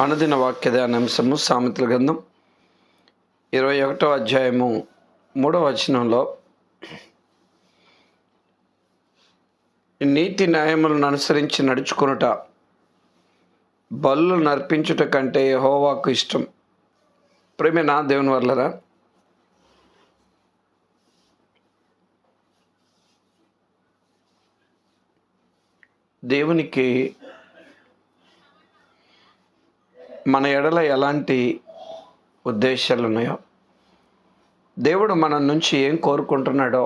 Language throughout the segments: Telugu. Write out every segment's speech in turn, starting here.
అనుదిన వాక్యదాన అంశము సామెతల గ్రంథం. ఇరవై ఒకటో అధ్యాయము మూడవ వచనంలో నీతి న్యాయములను అనుసరించి నడుచుకొనుట బల్లు నర్పించుట కంటే హోవాకు ఇష్టం. ప్రేమ నా దేవుని వర్లరా దేవునికి మన ఎడల ఎలాంటి ఉద్దేశాలు ఉన్నాయో దేవుడు మన నుంచి ఏం కోరుకుంటున్నాడో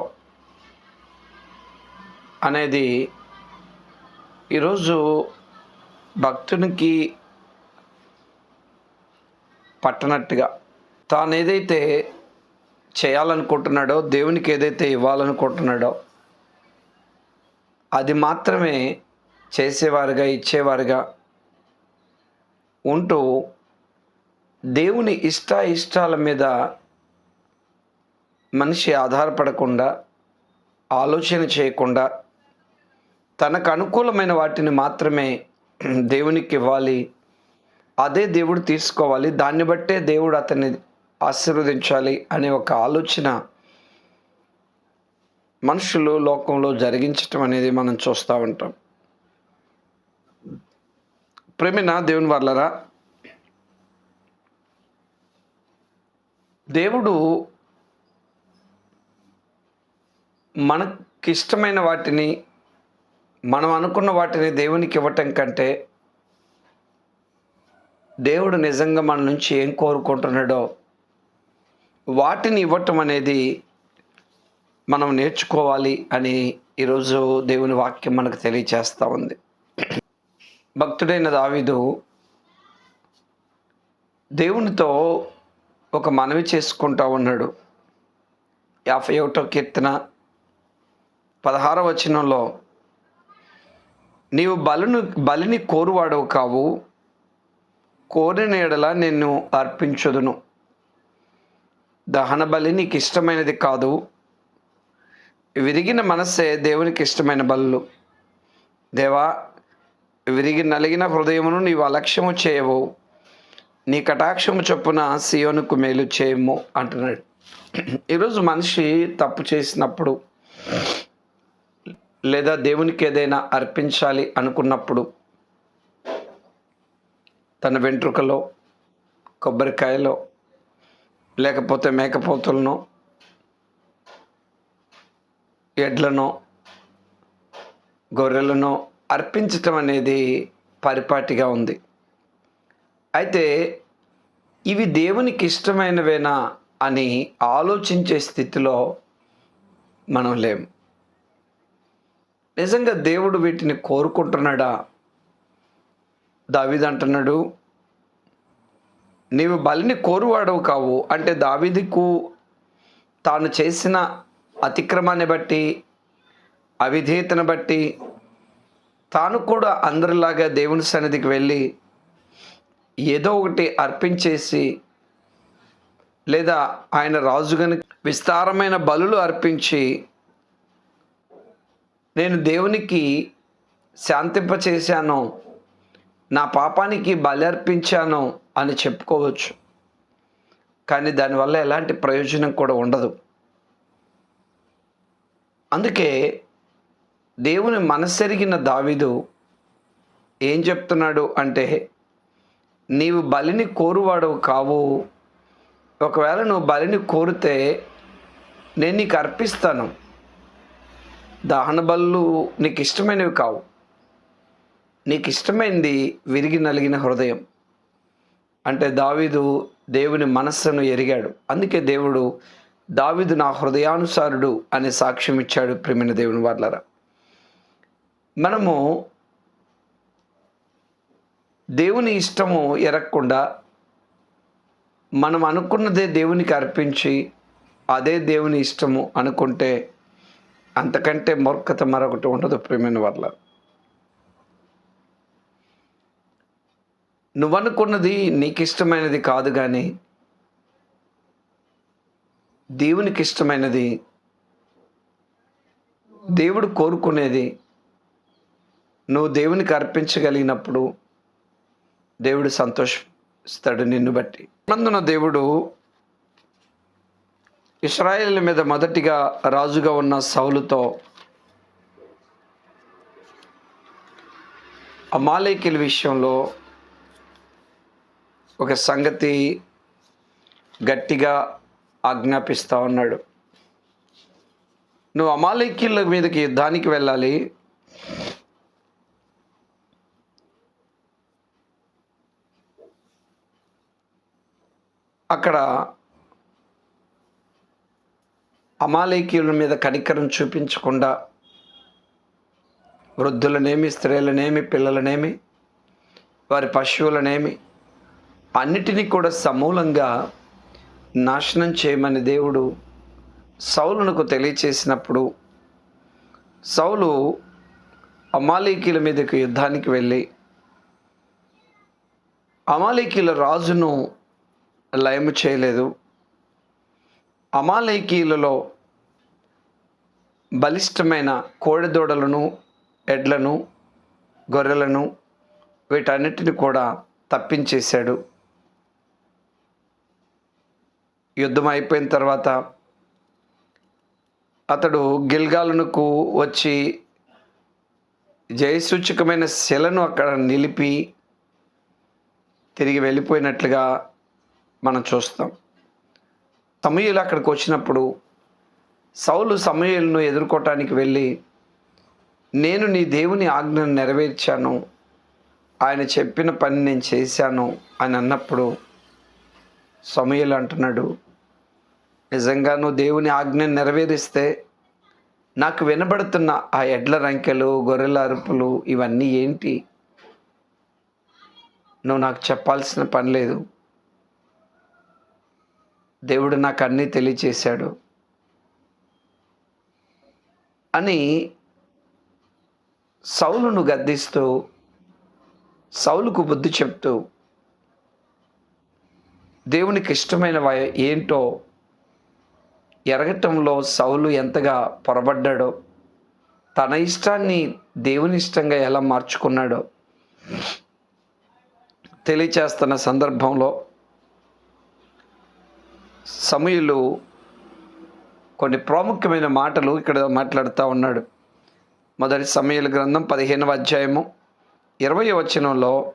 అనేది ఈరోజు భక్తునికి పట్టనట్టుగా తాను ఏదైతే చేయాలనుకుంటున్నాడో దేవునికి ఏదైతే ఇవ్వాలనుకుంటున్నాడో అది మాత్రమే చేసేవారుగా ఇచ్చేవారుగా ఉంటూ దేవుని ఇష్ట ఇష్టాల మీద మనిషి ఆధారపడకుండా ఆలోచన చేయకుండా తనకు అనుకూలమైన వాటిని మాత్రమే దేవునికి ఇవ్వాలి అదే దేవుడు తీసుకోవాలి దాన్ని బట్టే దేవుడు అతన్ని ఆశీర్వదించాలి అనే ఒక ఆలోచన మనుషులు లోకంలో జరిగించటం అనేది మనం చూస్తూ ఉంటాం. ప్రేమిన దేవుని వాళ్ళరా దేవుడు మనకిష్టమైన వాటిని మనం అనుకున్న వాటిని దేవునికి ఇవ్వటం కంటే దేవుడు నిజంగా మన నుంచి ఏం కోరుకుంటున్నాడో వాటిని ఇవ్వటం అనేది మనం నేర్చుకోవాలి అని ఈరోజు దేవుని వాక్యం మనకు తెలియచేస్తూ ఉంది. భక్తుడైన దావిదు దేవునితో ఒక మనవి చేసుకుంటా ఉన్నాడు. యాభై ఒకటో కీర్తన పదహార వచనంలో నీవు బలును బలిని కోరువాడవు కావు కోరిన ఎడల నిన్ను అర్పించుదును. దహన బలి నీకు ఇష్టమైనది కాదు విరిగిన మనస్సే దేవునికి ఇష్టమైన బలులు. దేవా విరిగి నలిగిన హృదయమును నీవు అలక్ష్యము చేయవు. నీ కటాక్షము చొప్పున సియోనుకు మేలు చేయము అంటున్నాడు. ఈరోజు మనిషి తప్పు చేసినప్పుడు లేదా దేవునికి ఏదైనా అర్పించాలి అనుకున్నప్పుడు తన వెంట్రుకలో కొబ్బరికాయలో లేకపోతే మేకపోతులను ఎడ్లను గొర్రెలను అర్పించటం అనేది పరిపాటిగా ఉంది. అయితే ఇవి దేవునికి ఇష్టమైనవేనా అని ఆలోచించే స్థితిలో మనం లేము. నిజంగా దేవుడు వీటిని కోరుకుంటున్నాడా? దావిది అంటున్నాడు నీవు బలిని కోరువాడవు కావు. అంటే దావిదికు తాను చేసిన అతిక్రమాన్ని బట్టి అవిధేయతను బట్టి తాను కూడా అందరిలాగా దేవుని సన్నిధికి వెళ్ళి ఏదో ఒకటి అర్పించేసి లేదా ఆయన రాజుగని విస్తారమైన బలులు అర్పించి నేను దేవునికి శాంతింపచేశాను నా పాపానికి బలి అర్పించాను అని చెప్పుకోవచ్చు. కానీ దానివల్ల ఎలాంటి ప్రయోజనం కూడా ఉండదు. అందుకే దేవుని మనస్సెరిగిన దావిదు ఏం చెప్తున్నాడు అంటే నీవు బలిని కోరువాడు కావు. ఒకవేళ నువ్వు బలిని కోరితే నేను నీకు అర్పిస్తాను. దహన బలు నీకు ఇష్టమైనవి కావు. నీకు ఇష్టమైంది విరిగి నలిగిన హృదయం. అంటే దావీదు దేవుని మనస్సును ఎరిగాడు. అందుకే దేవుడు దావీదు నా హృదయానుసారుడు అనే సాక్ష్యం ఇచ్చాడు ప్రేమిన దేవుని వాళ్ళరా మనము దేవుని ఇష్టము ఎరగకుండా మనం అనుకున్నదే దేవునికి అర్పించి అదే దేవుని ఇష్టము అనుకుంటే అంతకంటే మూర్ఖత మరొకటి ఉండదు ప్రేమైన వల్ల నువ్వనుకున్నది నీకు ఇష్టమైనది కాదు కానీ దేవునికి ఇష్టమైనది దేవుడు కోరుకునేది నువ్వు దేవునికి అర్పించగలిగినప్పుడు దేవుడు సంతోషిస్తాడు నిన్ను బట్టి. నందున దేవుడు ఇస్రాయేల్ మీద మొదటిగా రాజుగా ఉన్న సౌలుతో అమాలేకిల విషయంలో ఒక సంగతి గట్టిగా ఆజ్ఞాపిస్తా ఉన్నాడు. నువ్వు అమాలేకిల మీదకి యుద్ధానికి వెళ్ళాలి అక్కడ అమాలేకీయుల మీద కనికరం చూపించకుండా వృద్ధులనేమి స్త్రీలనేమి పిల్లలనేమి వారి పశువులనేమి అన్నిటినీ కూడా సమూలంగా నాశనం చేయమని దేవుడు సౌలునకు తెలియచేసినప్పుడు సౌలు అమాలేకీల మీదకు యుద్ధానికి వెళ్ళి అమాలేకీల రాజును లయము చేయలేదు. అమాలేకీలలో బలిష్టమైన కోడెదూడలను ఎడ్లను గొర్రెలను వీటన్నిటిని కూడా తప్పించేశాడు. యుద్ధం అయిపోయిన తర్వాత అతడు గిల్గాలనుకు వచ్చి జయసూచకమైన శిలను అక్కడ నిలిపి తిరిగి వెళ్ళిపోయినట్లుగా మనం చూస్తాం. సమూహలు అక్కడికి వచ్చినప్పుడు సౌలు సమూహలను ఎదుర్కోవటానికి వెళ్ళి నేను నీ దేవుని ఆజ్ఞను నెరవేర్చాను. ఆయన చెప్పిన పని నేను చేశాను. అని అన్నప్పుడు సమూహలు అంటున్నాడు నిజంగా నువ్వు దేవుని ఆజ్ఞను నెరవేరిస్తే నాకు వినబడుతున్న ఆ ఎడ్ల రంకెలు గొర్రెల అరుపులు ఇవన్నీ ఏంటి? నువ్వు నాకు చెప్పాల్సిన పని లేదు. దేవుడు నాకు అన్నీ తెలియచేశాడు అని సౌలును గద్దిస్తూ సౌలుకు బుద్ధి చెప్తూ దేవునికి ఇష్టమైన ఏంటో ఎరగటంలో సౌలు ఎంతగా పొరబడ్డాడో తన ఇష్టాన్ని దేవుని ఇష్టంగా ఎలా మార్చుకున్నాడో తెలియచేస్తున్న సందర్భంలో సమయులు కొన్ని ప్రాముఖ్యమైన మాటలు ఇక్కడ మాట్లాడుతూ ఉన్నాడు. మొదటి సమయల గ్రంథం పదిహేనవ అధ్యాయము ఇరవై వచనంలో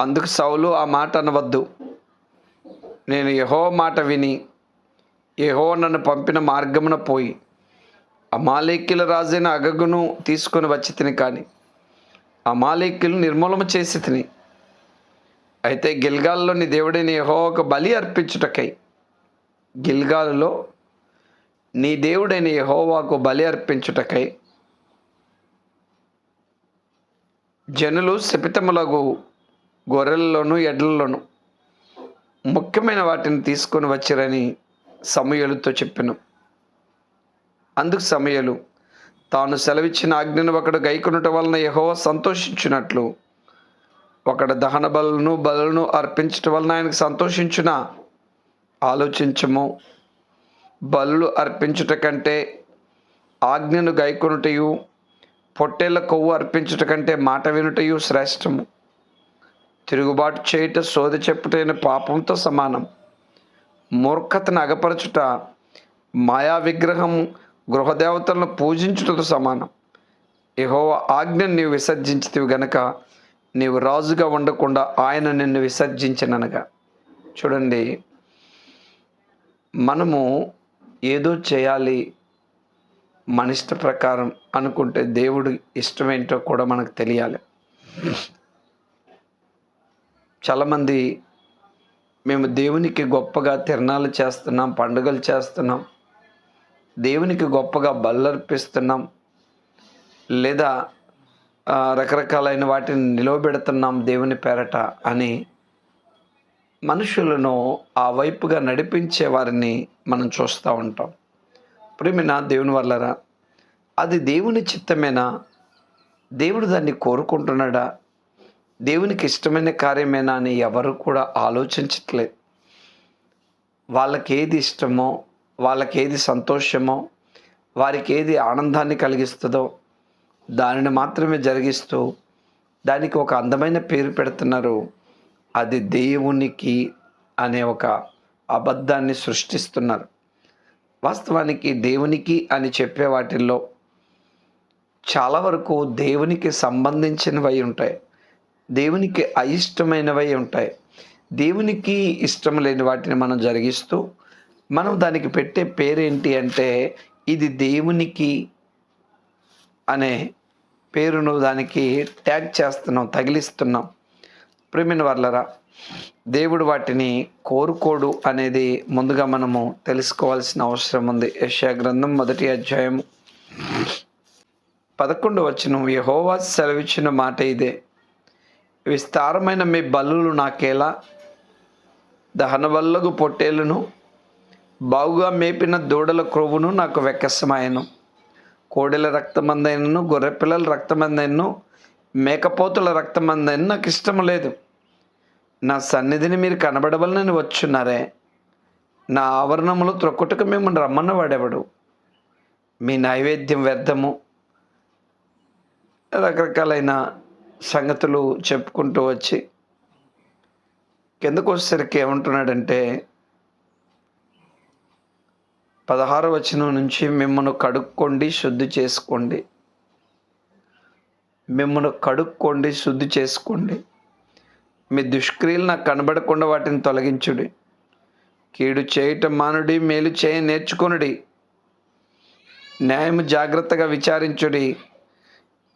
అందుకు సౌలు ఆ మాట అనవద్దు. నేను యహో మాట విని యహో నన్ను పంపిన మార్గమున పోయి అమాలేక్యుల రాజైన అగగును తీసుకొని వచ్చి తిని కానీ అమాలేక్యులు నిర్మూలన చేసి తిని అయితే గిల్గాల్లోని దేవుడైన యహో బలి అర్పించుటకై గిల్గాలులో నీ దేవుడైన యహోవాకు బలి అర్పించుటకై జనులు శపితములగు గొర్రెల్లోనూ ఎడ్లలోను ముఖ్యమైన వాటిని తీసుకొని వచ్చిరని సమయలుతో చెప్పాను. అందుకు సమయలు తాను సెలవిచ్చిన ఆజ్ఞను ఒకడు గైకొనుట వలన యహోవ సంతోషించినట్లు ఒకడు దహన బలను బలను అర్పించటం వలన ఆయనకు సంతోషించున? ఆలోచించము. బలులు అర్పించుట కంటే ఆజ్ఞను గైకొనుటయు పొట్టేళ్ళ కొవ్వు అర్పించుట కంటే మాట వినుటయు శ్రేష్టము. తిరుగుబాటు చేయుట సోది చెప్పుటైన పాపంతో సమానం. మూర్ఖతను అగపరచుట మాయా విగ్రహం గృహదేవతలను పూజించుటతో సమానం. యెహోవా ఆజ్ఞను నీవు విసర్జించితివి గనక నీవు రాజుగా ఉండకుండా ఆయన నిన్ను విసర్జించిననగా. చూడండి మనము ఏదో చేయాలి మన ఇష్ట ప్రకారం అనుకుంటే దేవుడు ఇష్టమేంటో కూడా మనకు తెలియాలి. చాలామంది మేము దేవునికి గొప్పగా తిరణాలు చేస్తున్నాం పండుగలు చేస్తున్నాం దేవునికి గొప్పగా బల్లర్పిస్తున్నాం లేదా రకరకాలైన వాటిని నిలవబెడుతున్నాం దేవుని పేరట అని మనుషులను ఆ వైపుగా నడిపించే వారిని మనం చూస్తూ ఉంటాం. ప్రేమిన దేవుని వల్లరా అది దేవుని చిత్తమేనా? దేవుడు దాన్ని కోరుకుంటున్నాడా? దేవునికి ఇష్టమైన కార్యమేనా అని ఎవరు కూడా ఆలోచించట్లేదు వాళ్ళకి ఏది ఇష్టమో వాళ్ళకి ఏది సంతోషమో వారికి ఏది ఆనందాన్ని కలిగిస్తుందో దానిని మాత్రమే జరిగిస్తూ దానికి ఒక అందమైన పేరు పెడుతున్నారు. అది దేవునికి అనే ఒక అబద్ధాన్ని సృష్టిస్తున్నారు. వాస్తవానికి దేవునికి అని చెప్పే వాటిల్లో చాలా వరకు దేవునికి సంబంధించినవి ఉంటాయి. దేవునికి అయిష్టమైనవై ఉంటాయి. దేవునికి ఇష్టం లేని వాటిని మనం జరిగిస్తూ మనం దానికి పెట్టే పేరేంటి అంటే ఇది దేవునికి అనే పేరును దానికి ట్యాగ్ చేస్తున్నాం తగిలిస్తున్నాం. ప్రేమిన వర్లరా దేవుడు వాటిని కోరుకోడు అనేది ముందుగా మనము తెలుసుకోవాల్సిన అవసరం ఉంది. యశా గ్రంథం మొదటి అధ్యాయం పదకొండు వచ్చిన యహోవా సెలవిచ్చిన మాట ఇదే. విస్తారమైన మీ బల్లులు నాకేలా? దహన బల్లకు పొట్టేలును బాగుగా మేపిన దూడల క్రొవ్వును నాకు వెక్కసమాయను. కోడెల రక్తమందైనను గొర్రెపిల్లల రక్తమందైనను మేకపోతుల రక్తమందైన నాకు ఇష్టం లేదు. నా సన్నిధిని మీరు కనబడవలనని వచ్చున్నారే. నా ఆవరణములు త్రొక్కుటకు మిమ్మల్ని రమ్మన్నవాడెవడు మీ నైవేద్యం వ్యర్థము. రకరకాలైన సంగతులు చెప్పుకుంటూ వచ్చి కిందకు వచ్చేసరికి ఏమంటున్నాడంటే పదహారు వచనం నుంచి మిమ్మల్ని కడుక్కోండి శుద్ధి చేసుకోండి. మిమ్మల్ని కడుక్కోండి శుద్ధి చేసుకోండి. మీ దుష్క్రియలు నాకు కనబడకుండా వాటిని తొలగించుడి. కీడు చేయటం మానుడి మేలు చేయ నేర్చుకొనుడి. న్యాయము జాగ్రత్తగా విచారించుడి.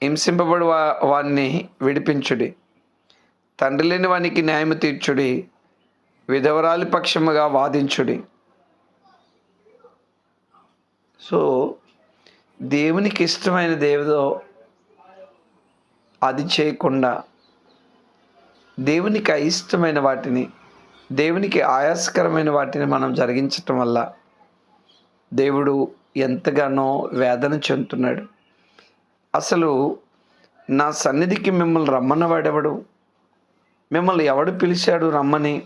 హింసింపబడి వా వారిని విడిపించుడి. తండ్రి లేని వానికి న్యాయము తీర్చుడి. విధవరాలి పక్షముగా వాదించుడి. సో దేవునికి ఇష్టమైన దేవుదో అది చేయకుండా దేవునికి అయిష్టమైన వాటిని దేవునికి ఆయాసకరమైన వాటిని మనం జరిగించటం వల్ల దేవుడు ఎంతగానో వేదన చెందుతున్నాడు. అసలు నా సన్నిధికి మిమ్మల్ని రమ్మన్నవాడెవడు మిమ్మల్ని ఎవడు పిలిచాడు రమ్మని?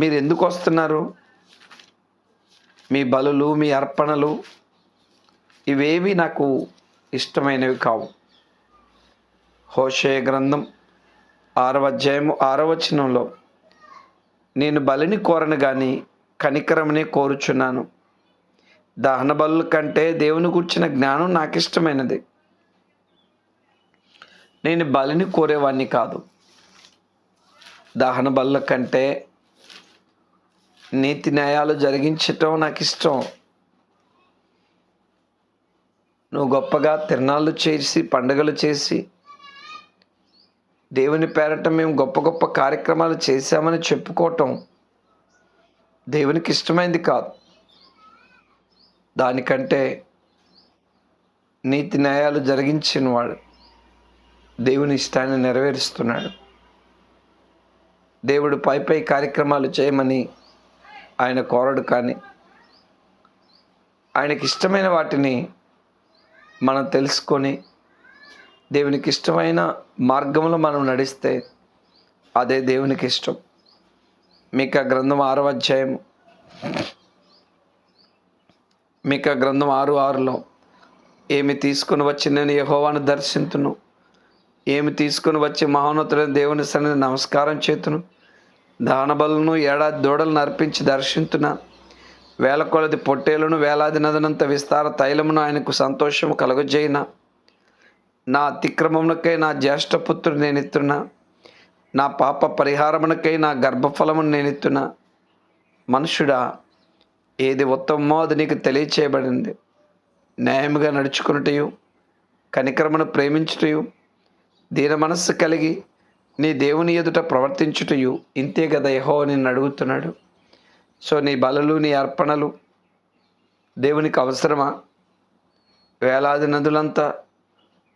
మీరు ఎందుకు వస్తున్నారు? మీ బలులు మీ అర్పణలు ఇవేవి నాకు ఇష్టమైనవి కావు. హోషే గ్రంథం ఆరవ అధ్యాయము ఆరవచనంలో నేను బలిని కోరను కానీ కనికరమనే కోరుచున్నాను. దహన బలుల కంటే దేవుని కూర్చిన జ్ఞానం నాకు ఇష్టమైనది నేను బలిని కోరేవాడిని కాదు. దహన బలుల కంటే నీతి న్యాయాలు జరిగించటం నాకు ఇష్టం నువ్వు గొప్పగా తిరణాలు చేసి పండుగలు చేసి దేవుని పేరట మేము గొప్ప గొప్ప కార్యక్రమాలు చేశామని చెప్పుకోవటం దేవునికి ఇష్టమైంది కాదు. దానికంటే నీతి న్యాయాలు జరిగించిన వాడు దేవుని ఇష్టాన్ని నెరవేరుస్తున్నాడు. దేవుడు పై పై కార్యక్రమాలు చేయమని ఆయన కోరడు కానీ ఆయనకి ఇష్టమైన వాటిని మనం తెలుసుకొని దేవునికి ఇష్టమైన మార్గంలో మనం నడిస్తే అదే దేవునికి ఇష్టం మీక గ్రంథం ఆరో అధ్యాయం మీక గ్రంథం ఆరు ఆరులో ఏమి తీసుకుని వచ్చి నేను యహోవాను దర్శింతును? ఏమి తీసుకుని వచ్చి మహోన్నతుడైన దేవుని సన్నిధి నమస్కారం చేతును? దానబలను ఏడాది దూడలను అర్పించి దర్శింతున్నా వేల కొలది పొట్టేలను వేలాది నదనంత విస్తార తైలమును ఆయనకు సంతోషము కలుగజేయిన. నా అతిక్రమమునకై నా జ్యేష్ఠపుత్రుడు నేనెత్తున్నా నా పాప పరిహారమునకై నా గర్భఫలమును నేనెత్తున్నా మనుషుడా ఏది ఉత్తమమో అది నీకు తెలియచేయబడింది. న్యాయముగా నడుచుకున్నటయు కనికరమును ప్రేమించుటయు దీన మనస్సు కలిగి నీ దేవుని ఎదుట ప్రవర్తించుటయు ఇంతే కదా యహో నిన్ను అడుగుతున్నాడు. సో నీ బలలు నీ అర్పణలు దేవునికి అవసరమా? వేలాది నదులంతా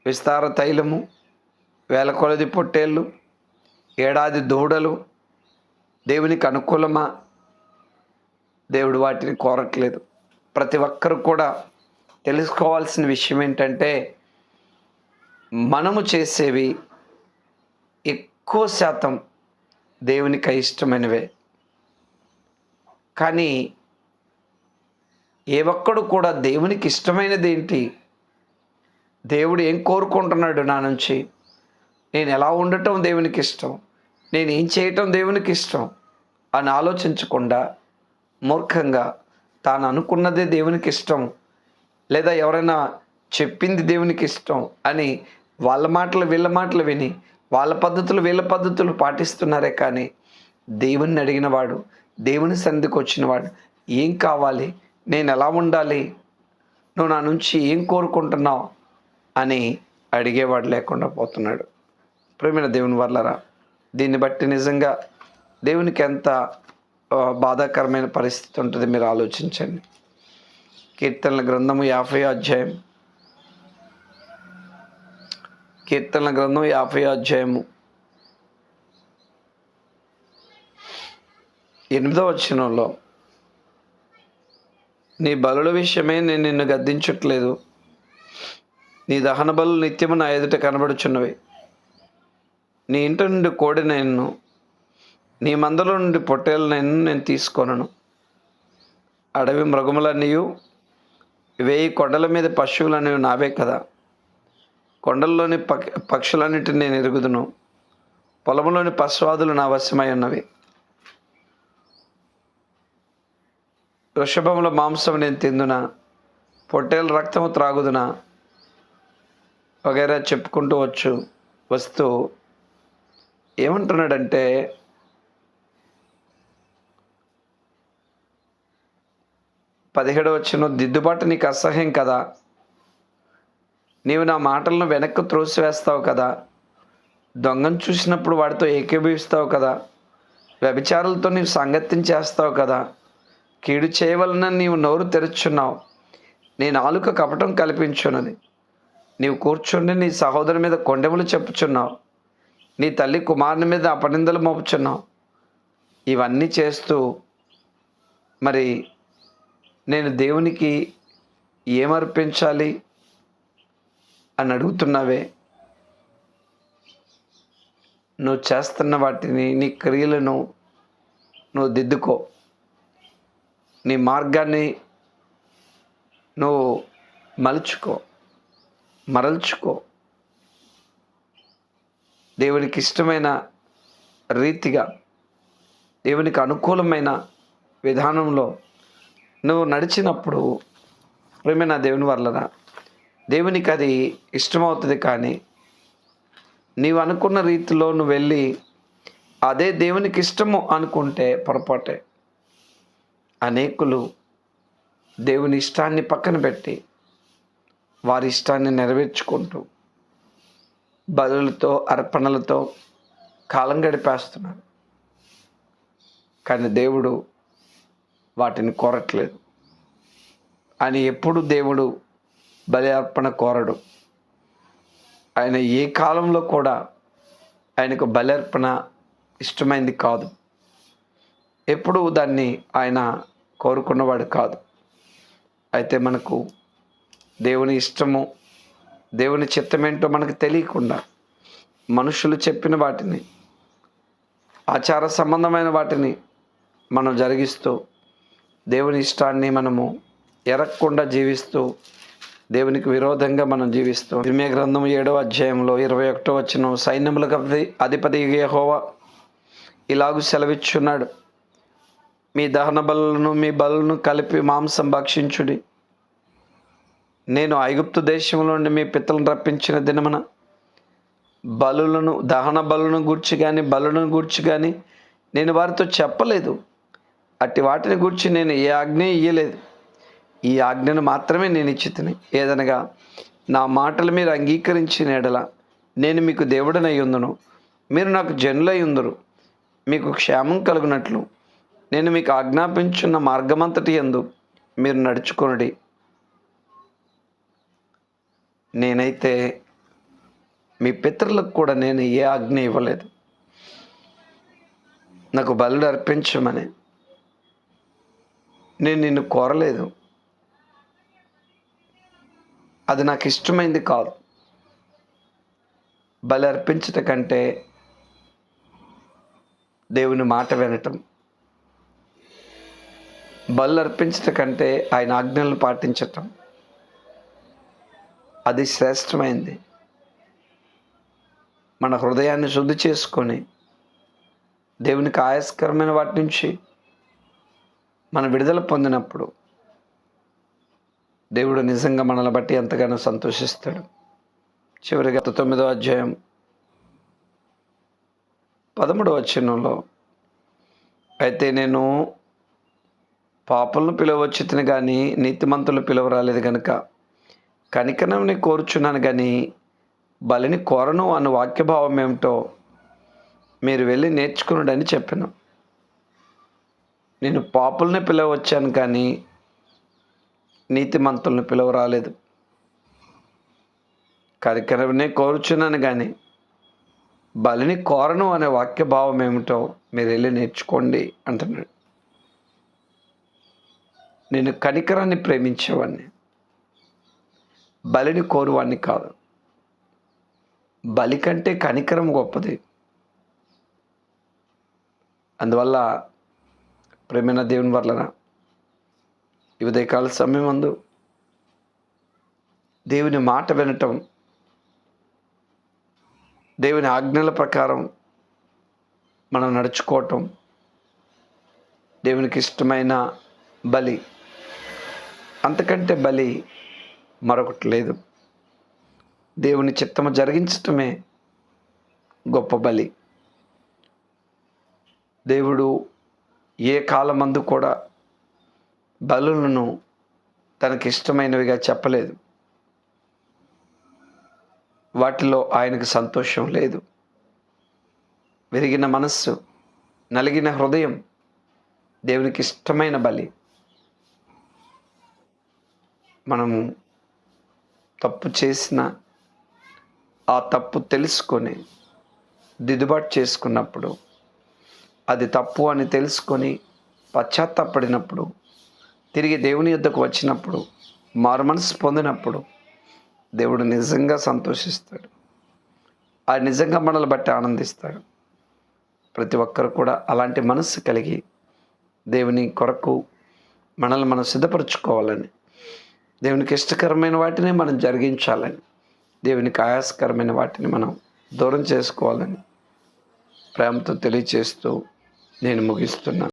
విస్తార తైలము వేల కొలది పొట్టేళ్ళు ఏడాది దూడలు దేవునికి అనుకూలమా? దేవుడు వాటిని కోరట్లేదు. ప్రతి ఒక్కరు కూడా తెలుసుకోవాల్సిన విషయం ఏంటంటే మనము చేసేవి ఎక్కువ శాతం దేవునికి ఇష్టమైనవే. కానీ ఏ ఒక్కడు కూడా దేవునికి ఇష్టమైనది ఏంటి? దేవుడు ఏం కోరుకుంటున్నాడు నా నుంచి? నేను ఎలా ఉండటం దేవునికి ఇష్టం? నేను ఏం చేయటం దేవునికి ఇష్టం? అని ఆలోచించకుండా మూర్ఖంగా తాను అనుకున్నదే దేవునికి ఇష్టం లేదా ఎవరైనా చెప్పింది దేవునికి ఇష్టం అని వాళ్ళ మాటలు వీళ్ళ మాటలు విని వాళ్ళ పద్ధతులు వీళ్ళ పద్ధతులు పాటిస్తున్నారే కానీ దేవుణ్ణి అడిగినవాడు దేవుని సన్నిధికి వచ్చినవాడు ఏం కావాలి? నేను ఎలా ఉండాలి? నువ్వు నా నుంచి ఏం కోరుకుంటున్నావు? అని అడిగేవాడు లేకుండా పోతున్నాడు. ప్రేమైన దేవుని వల్లరా దీన్ని బట్టి నిజంగా దేవునికి ఎంత బాధాకరమైన పరిస్థితి ఉంటుంది మీరు ఆలోచించండి. కీర్తనల గ్రంథము యాభై అధ్యాయం. కీర్తనల గ్రంథం యాభై అధ్యాయము. ఎనిమిదో వచనంలో నీ బలుల విషయమే నేను నిన్ను గద్దించట్లేదు. నీ దహన బలు నిత్యము నా ఎదుట కనబడుచున్నవి. నీ ఇంటి నుండి కోడి నేను నీ మందలో నుండి పొట్టేలు నేను నేను తీసుకొనను. అడవి మృగములన్నీయు వేయి కొండల మీద పశువులనేవి నావే కదా. కొండల్లోని పక్ పక్షులన్నిటిని నేను ఎరుగుదును. పొలంలోని పశువాదులు నా వశమై ఉన్నవి. వృషభముల మాంసం నేను తిందునా? పొట్టేల రక్తము త్రాగుదునా? వగైరా చెప్పుకుంటూ వచ్చు వస్తూ ఏమంటున్నాడంటే పదిహేడు వచ్చిన దిద్దుబాటు నీకు అసహ్యం కదా? నీవు నా మాటలను వెనక్కు త్రోసివేస్తావు కదా? దొంగను చూసినప్పుడు వాడితో ఏకీభవిస్తావు కదా? వ్యభిచారులతో నీవు సంగత్యం చేస్తావు కదా? కీడు చేయవలన నీవు నోరు తెరుచున్నావు. నీ నాలుక కపటం కల్పించున్నది. నీవు కూర్చుండి నీ సహోదరు మీద కొండెములు చెప్పుచున్నావు. నీ తల్లి కుమారుని మీద అపనిందలు మోపుచున్నావు. ఇవన్నీ చేస్తూ మరి నేను దేవునికి ఏమర్పించాలి అని అడుగుతున్నావే? నువ్వు చేస్తున్న వాటిని నీ క్రియలను నువ్వు దిద్దుకో. నీ మార్గాన్ని నువ్వు మలుచుకో మరల్చుకో. దేవునికి ఇష్టమైన రీతిగా దేవునికి అనుకూలమైన విధానంలో నువ్వు నడిచినప్పుడు ప్రేమైన దేవుని వలన దేవునికి అది ఇష్టమవుతుంది కానీ నీవు అనుకున్న రీతిలో నువ్వు వెళ్ళి అదే దేవునికి ఇష్టము అనుకుంటే పొరపాటే. అనేకులు దేవుని ఇష్టాన్ని పక్కన పెట్టి వారి ఇష్టాన్ని నెరవేర్చుకుంటూ బలులతో అర్పణలతో కాలం గడిపేస్తున్నారు. కానీ దేవుడు వాటిని కోరట్లేదు. అని ఎప్పుడు దేవుడు బలి అర్పణ కోరడు. ఆయన ఏ కాలంలో కూడా ఆయనకు బలి అర్పణ ఇష్టమైంది కాదు. ఎప్పుడు దాన్ని ఆయన కోరుకున్నవాడు కాదు. అయితే మనకు దేవుని ఇష్టము దేవుని చిత్తమేంటో మనకు తెలియకుండా మనుషులు చెప్పిన వాటిని ఆచార సంబంధమైన వాటిని మనం జరిగిస్తూ దేవుని ఇష్టాన్ని మనము ఎరగకుండా జీవిస్తూ దేవునికి విరోధంగా మనం జీవిస్తూ విమయ గ్రంథం ఏడవ అధ్యాయంలో ఇరవై ఒకటో వచ్చిన సైన్యములకు అధిపతి యహోవా ఇలాగూ సెలవిచ్చున్నాడు. మీ దహన బలులను మీ బలను కలిపి మాంసం భక్షించుడి. నేను ఐగుప్తు దేశంలో నుండి మీ పిత్తలను రప్పించిన దినమున బలులను దహన బలును గూర్చి కానీ బలులను గూర్చి కానీ నేను వారితో చెప్పలేదు. అట్టి వాటిని గూర్చి నేను ఏ ఆజ్ఞ ఇయ్యలేదు. ఈ ఆజ్ఞను మాత్రమే నేను ఇచ్చి తిని ఏదనగా నా మాటలు మీరు అంగీకరించిన ఎడల నేను మీకు దేవుడనై ఉందును. మీరు నాకు జనులై ఉందరు. మీకు క్షేమం కలుగునట్లు. నేను మీకు ఆజ్ఞాపించున్న మార్గమంతటి ఎందు మీరు నడుచుకొనుడి. నేనైతే మీ పితరులకు కూడా నేను ఏ ఆజ్ఞ ఇవ్వలేదు. నాకు బలుడు అర్పించమని. నేను నిన్ను కోరలేదు. అది నాకు ఇష్టమైంది కాదు. బలి అర్పించట కంటే దేవుని మాట వినటం. బల్లు అర్పించట కంటే ఆయన ఆజ్ఞలను పాటించటం అది శ్రేష్టమైంది. మన హృదయాన్ని శుద్ధి చేసుకొని దేవునికి ఆయాస్కరమైన వాటి నుంచి మన విడుదల పొందినప్పుడు దేవుడు నిజంగా మనల్ని బట్టి ఎంతగానో సంతోషిస్తాడు. చివరిగా తొమ్మిదో అధ్యాయం పదమూడవ చిన్నంలో అయితే నేను పాపలను పిలవచ్చుతుని కానీ నీతిమంతులు పిలవరాలేదు కనుక కనికరంని కోరుచున్నాను కానీ బలిని కోరను అన్న వాక్యభావం ఏమిటో మీరు వెళ్ళి నేర్చుకున్నాడని చెప్పాను. నేను పాపుల్ని పిలవచ్చాను కానీ నీతిమంతుల్ని పిలవరాలేదు. కనికరమే కోరుచున్నాను కానీ బలిని కోరను అనే వాక్య భావం ఏమిటో మీరు వెళ్ళి నేర్చుకోండి అంటున్నాడు. నేను కనికరాన్ని ప్రేమించేవాడిని బలిని కోరువాడిని కాదు. బలి కంటే కనికరం గొప్పది. అందువల్ల ప్రేమైన దేవుని వలన ఈ ఉదయకాల సమయం అందు దేవుని మాట వినటం దేవుని ఆజ్ఞల ప్రకారం మనం నడుచుకోవటం దేవునికి ఇష్టమైన బలి అంతకంటే బలి మరొకటి లేదు. దేవుని చిత్తము జరిగించటమే గొప్ప బలి. దేవుడు ఏ కాలమందు కూడా బలులను తనకి ఇష్టమైనవిగా చెప్పలేదు. వాటిలో ఆయనకు సంతోషం లేదు. విరిగిన మనస్సు నలిగిన హృదయం దేవునికి ఇష్టమైన బలి. మనము తప్పు చేసిన ఆ తప్పు తెలుసుకొని దిద్దుబాటు చేసుకున్నప్పుడు అది తప్పు అని తెలుసుకొని పశ్చాత్తాపడినప్పుడు తిరిగి దేవుని యొద్దకు వచ్చినప్పుడు మారు మనసు పొందినప్పుడు దేవుడు నిజంగా సంతోషిస్తాడు. ఆ నిజంగా మనల్ని బట్టి ఆనందిస్తాడు. ప్రతి ఒక్కరు కూడా అలాంటి మనస్సు కలిగి దేవుని కొరకు మనల్ని మనం సిద్ధపరచుకోవాలని దేవునికి ఇష్టకరమైన వాటిని మనం జరిగించాలని దేవునికి ఆయాసకరమైన వాటిని మనం దూరం చేసుకోవాలని ప్రేమతో తెలియచేస్తూ నేను ముగిస్తున్నాను.